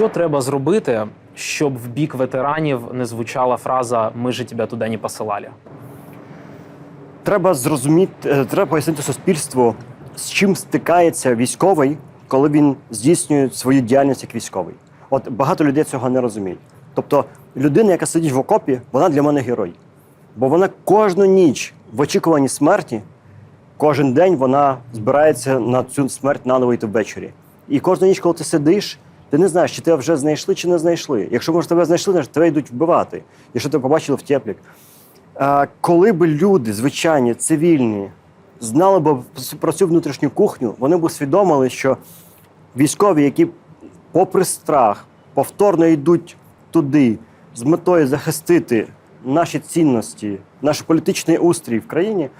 Що треба зробити, щоб в бік ветеранів не звучала фраза Ми же тебе туди не посилали? Треба зрозуміти, е, треба пояснити суспільству, з чим стикається військовий, коли він здійснює свою діяльність як військовий. От багато людей цього не розуміють. Тобто, людина, яка сидить в окопі, вона для мене герой. Бо вона кожну ніч в очікуванні смерті, кожен день вона збирається на цю смерть наново йти ввечері. І кожну ніч, коли ти сидиш, ти не знаєш, чи тебе вже знайшли, чи не знайшли. Якщо може тебе знайшли, значить тебе йдуть вбивати. Якщо тебе побачили в теплік. Коли б люди, звичайні, цивільні, знали б про цю внутрішню кухню, вони б усвідомили, що військові, які, попри страх, повторно йдуть туди з метою захистити наші цінності, наш політичний устрій в країні,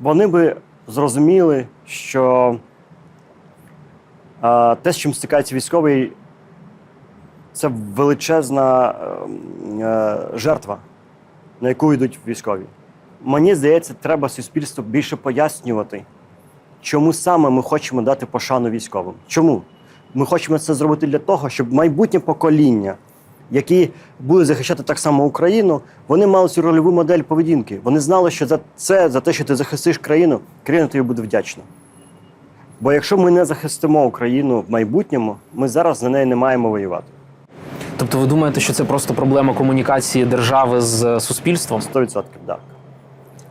вони би зрозуміли, що те, з чим стикається військовий, це величезна ем, е, жертва на яку йдуть військові. Мені здається, треба суспільству більше пояснювати, чому саме ми хочемо дати пошану військовим. Чому? Ми хочемо це зробити для того, щоб майбутнє покоління, які будуть захищати так само Україну, вони мали цю рольову модель поведінки. Вони знали, що за це, за те, що ти захистиш країну, країна тобі буде вдячна. Бо якщо ми не захистимо Україну в майбутньому, ми зараз на неї не маємо воювати. Тобто, ви думаєте, що це просто проблема комунікації держави з суспільством? 100% так.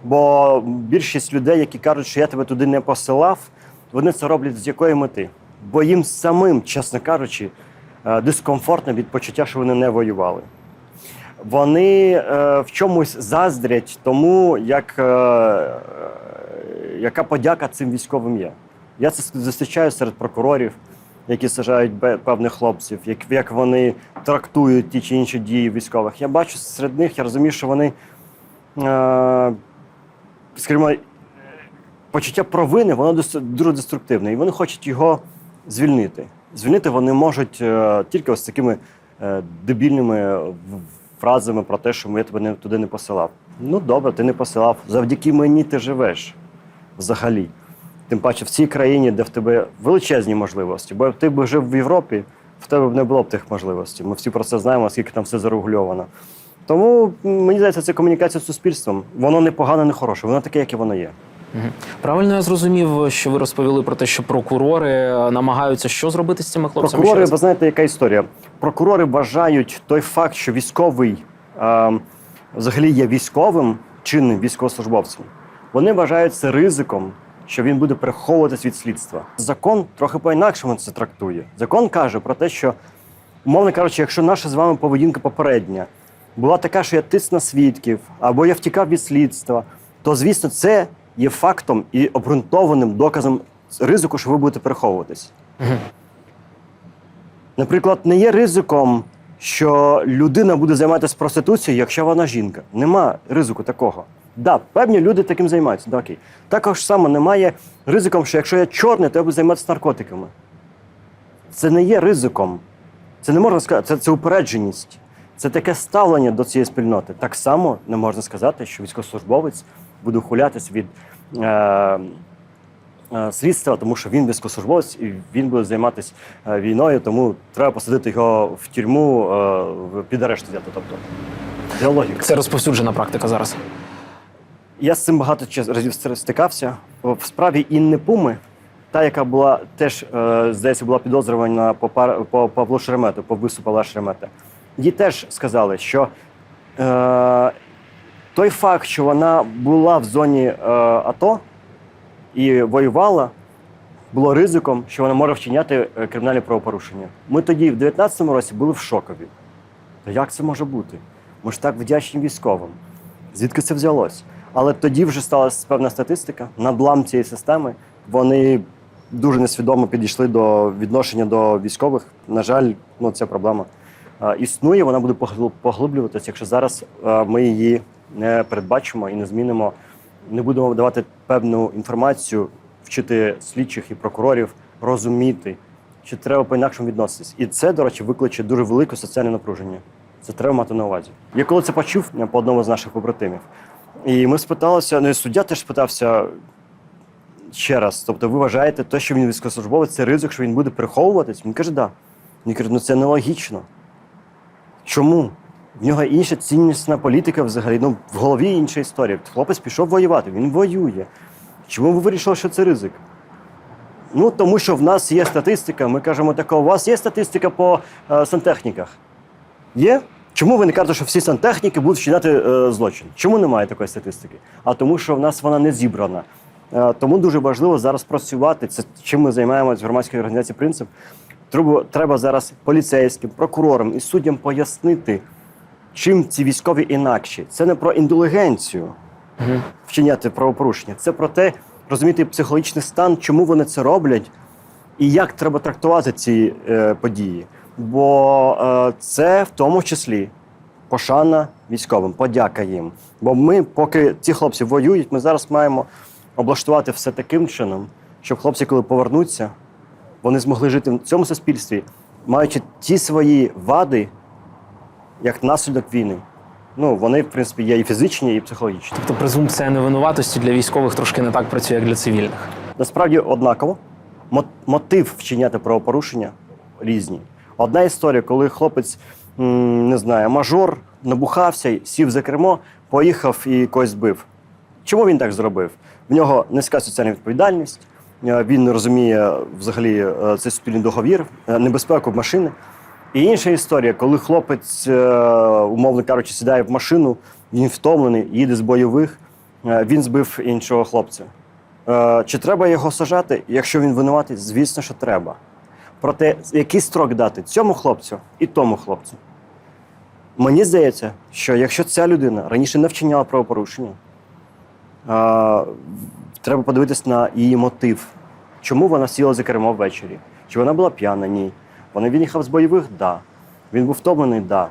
Бо більшість людей, які кажуть, що я тебе туди не посилав, вони це роблять з якої мети? Бо їм самим, чесно кажучи, е, дискомфортно від почуття, що вони не воювали. Вони е, в чомусь заздрять тому, як, е, е, яка подяка цим військовим є. Я це зустрічаю серед прокурорів, які сажають певних хлопців, як, як вони трактують ті чи інші дії військових. Я бачу серед них, я розумію, що вони, е, скажімо, почуття провини, воно дуже деструктивне, і вони хочуть його звільнити. Звільнити вони можуть е, тільки ось такими е, дебільними фразами про те, що я тебе не, туди не посилав. Ну добре, ти не посилав. Завдяки мені ти живеш взагалі. Тим паче в цій країні, де в тебе величезні можливості. Бо ти б жив в Європі, в тебе б не було б тих можливостей. Ми всі про це знаємо, скільки там все зарегульовано. Тому мені здається, це комунікація з суспільством. Воно не погане, не хороше, воно таке, яке воно є. Правильно я зрозумів, що ви розповіли про те, що прокурори е, намагаються що зробити з цими хлопцями? Прокурори, ви знаєте, яка історія? Прокурори вважають той факт, що військовий е, взагалі є військовим чинним військовослужбовцем. Вони вважають це ризиком, що він буде приховуватись від слідства. Закон трохи по-інакшому це трактує. Закон каже про те, що, умовно кажучи, якщо наша з вами поведінка попередня була така, що я тиск на свідків або я втікав від слідства, то звісно це є фактом і обґрунтованим доказом ризику, що ви будете переховуватись. Наприклад, не є ризиком, що людина буде займатися проституцією, якщо вона жінка. Нема ризику такого. Да, певні люди таким займаються. Да, окей. Також само немає ризиком, що якщо я чорний, то я буду займатися наркотиками. Це не є ризиком. Це не можна сказати, це, це упередженість. Це таке ставлення до цієї спільноти. Так само не можна сказати, що військовослужбовець буде ухилятись від е, е, слідства, тому що він військовослужбовець і він буде займатися е, війною, тому треба посадити його в тюрму е, під арешт взяти. Тобто, це логіка. Це розповсюджена практика зараз. Я з цим багато разів стикався. В справі Інни Пуми, та, яка була теж, е, здається, була підозрювана по, по Павлу Шеремету, по вбивству Павла Шеремета. Їй теж сказали, що е, той факт, що вона була в зоні е, АТО і воювала, було ризиком, що вона може вчиняти е, кримінальне правопорушення. Ми тоді, в 19-му році, були в шокові. Та як це може бути? Ми ж так вдячні військовим. Звідки це взялось? Але тоді вже сталася певна статистика, надлам цієї системи. Вони дуже несвідомо підійшли до відношення до військових. На жаль, ну ця проблема існує. Вона буде поглиблюватися, якщо зараз ми її не передбачимо і не змінимо, не будемо давати певну інформацію, вчити слідчих і прокурорів розуміти, що треба по-інакшому відноситись. І це, до речі, викличе дуже велике соціальне напруження. Це треба мати на увазі. Я коли це почув по одному з наших побратимів, і ми спиталися, ну і суддя теж спитався ще раз. Тобто, ви вважаєте, те, що він військовослужбовець, це ризик, що він буде приховуватись? Він каже, да. Він каже, ну це нелогічно. Чому? В нього інша ціннісна політика взагалі. Ну, в голові інша історія. Хлопець пішов воювати, він воює. Чому ви вирішили, що це ризик? Ну, тому що в нас є статистика. Ми кажемо таке, у вас є статистика по е, сантехніках? Є? Чому ви не кажете, що всі сантехніки будуть вчиняти е, злочин? Чому немає такої статистики? А тому, що в нас вона не зібрана. Е, тому дуже важливо зараз працювати. Це чим ми займаємося в громадській організації принцип. Треба, треба зараз поліцейським, прокурорам і суддям пояснити, чим ці військові інакші. Це не про індулігенцію Мгм. вчиняти правопорушення. Це про те, розуміти психологічний стан, чому вони це роблять, і як треба трактувати ці е, події. Бо е, це в тому числі пошана військовим, подяка їм. Бо ми, поки ці хлопці воюють, ми зараз маємо облаштувати все таким чином, щоб хлопці, коли повернуться, вони змогли жити в цьому суспільстві, маючи ті свої вади, як наслідок війни. Ну, вони, в принципі, є і фізичні, і психологічні. Тобто презумпція невинуватості для військових трошки не так працює, як для цивільних. Насправді однаково. Мо- Мотив вчиняти правопорушення різні. Одна історія, коли хлопець, не знаю, мажор набухався, сів за кермо, поїхав і когось збив. Чому він так зробив? В нього низька соціальна відповідальність, е, він не розуміє взагалі е, цей спільний договір, е, небезпеку машини. І інша історія, коли хлопець, умовно кажучи, сідає в машину, він втомлений, їде з бойових, він збив іншого хлопця. Чи треба його сажати? Якщо він винуватий, звісно, що треба. Проте, який строк дати цьому хлопцю і тому хлопцю? Мені здається, що якщо ця людина раніше не вчиняла правопорушення, а, треба подивитись на її мотив. Чому вона сіла за кермо ввечері? Чи вона була п'яна? Ні. Вона він їхав з бойових? Да. Він був втомлений? Да.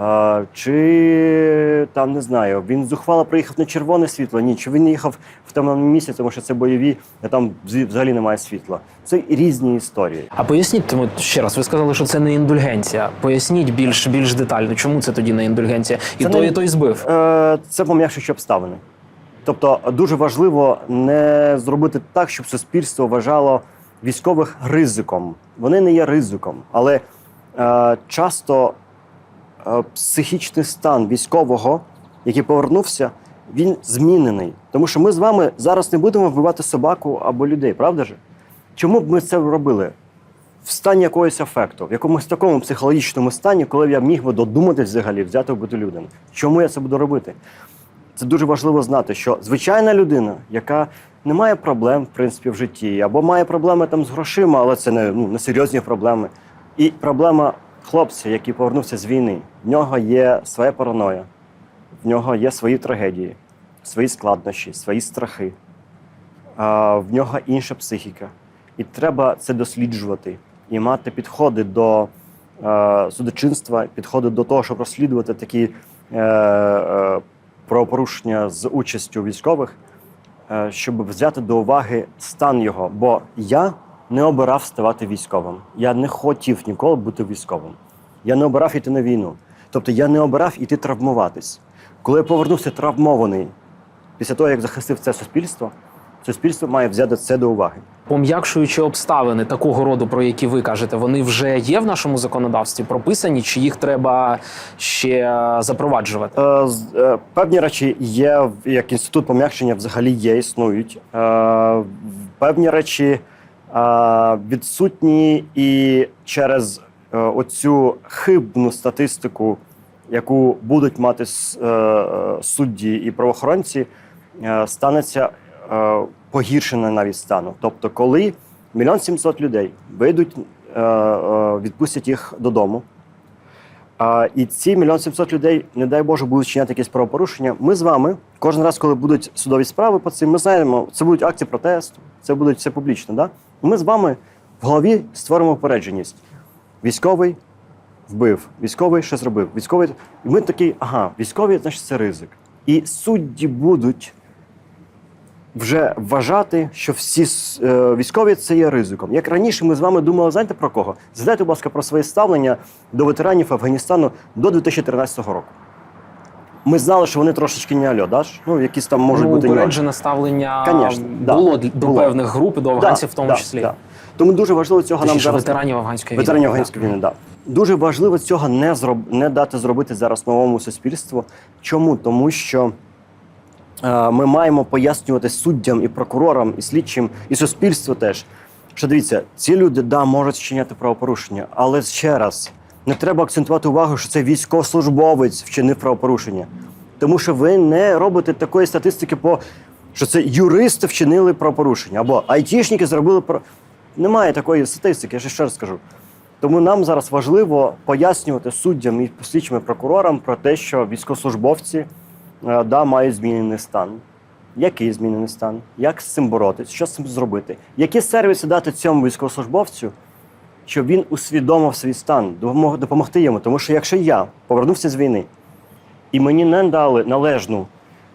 Е, чи там не знаю, він зухвало приїхав на червоне світло? Ні. Чи він їхав в темному місці, тому що це бойові, а там взі- взагалі немає світла. Це різні історії. А поясніть тому ще раз, ви сказали, що це не індульгенція. Поясніть більш більш детально, чому це тоді не індульгенція? І Це той, не- і той збив. Е, це пом'якшуючі обставини. Тобто дуже важливо не зробити так, щоб суспільство вважало військових ризиком. Вони не є ризиком, але е, часто е, психічний стан військового, який повернувся, він змінений. Тому що ми з вами зараз не будемо вбивати собаку або людей, правда ж? Чому б ми це робили? В стані якогось ефекту, в якомусь такому психологічному стані, коли я міг би додуматись взагалі взяти вбиту людину. Чому я це буду робити? Це дуже важливо знати, що звичайна людина, яка не має проблем в принципі в житті, або має проблеми там з грошима, але це не, ну, не серйозні проблеми. І проблема хлопця, який повернувся з війни, в нього є своя параноя, в нього є свої трагедії, свої складнощі, свої страхи, в нього інша психіка. І треба це досліджувати і мати підходи до е, судочинства, підходи до того, щоб розслідувати такі е, е, правопорушення з участю військових, щоб взяти до уваги стан його. Бо я не обирав ставати військовим. Я не хотів ніколи бути військовим. Я не обирав йти на війну. Тобто я не обирав іти травмуватись. Коли я повернувся травмований після того, як захистив це суспільство, суспільство має взяти це до уваги. Пом'якшуючі обставини такого роду, про які ви кажете, вони вже є в нашому законодавстві прописані, чи їх треба ще запроваджувати? Е, е, Певні речі є, як інститут пом'якшення взагалі є, існують. Е, Певні речі відсутні і через е, оцю хибну статистику, яку будуть мати е, судді і правоохоронці, е, станеться погіршення навіть стану. Тобто, коли мільйон сімсот людей вийдуть, відпустять їх додому. І ці мільйон сімсот людей, не дай Боже, будуть чиняти якісь правопорушення. Ми з вами кожен раз, коли будуть судові справи по цим, ми знаємо, це будуть акції протесту, це буде все публічно. Да? Ми з вами в голові створимо попередженість. Військовий вбив, військовий що зробив, військовий. І ми такі, ага, військовий, значить, це ризик. І судді будуть вже вважати, що всі е, військові це є ризиком. Як раніше ми з вами думали, знаєте про кого? Згадайте, будь ласка, про своє ставлення до ветеранів Афганістану до 2013 року. Ми знали, що вони трошечки не альо, да? ну якісь там можуть ну, бути упереджене ставлення Конечно, да, було д- до було. певних груп до афганців в тому Да, числі. да. Тому дуже важливо цього нам Точніше, зараз ветеранів афганської війни. ветеранів афганської війни. Да. Дуже важливо цього не зроб... не дати зробити зараз новому суспільству. Чому? Тому що е, ми маємо пояснювати суддям і прокурорам, і слідчим, і суспільству теж. Що дивіться, ці люди да можуть вчиняти правопорушення, але ще раз не треба акцентувати увагу, що це військовослужбовець вчинив правопорушення. Тому що ви не робите такої статистики по що це юристи вчинили правопорушення, або айтішники зробили про. Немає такої статистики, я ще ще раз скажу. Тому нам зараз важливо пояснювати суддям і слідчим прокурорам про те, що військовослужбовці е, да, мають змінений стан. Який змінений стан? Як з цим боротись? Що з цим зробити? Які сервіси дати цьому військовослужбовцю, щоб він усвідомив свій стан, допомог- допомогти йому? Тому що якщо я повернувся з війни і мені не дали належну,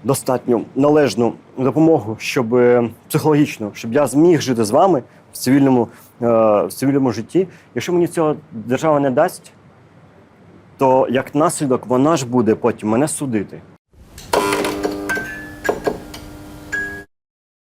достатню належну допомогу, щоб е, психологічну, щоб я зміг жити з вами в цивільному, е, в цивільному житті, якщо мені цього держава не дасть, то як наслідок вона ж буде потім мене судити.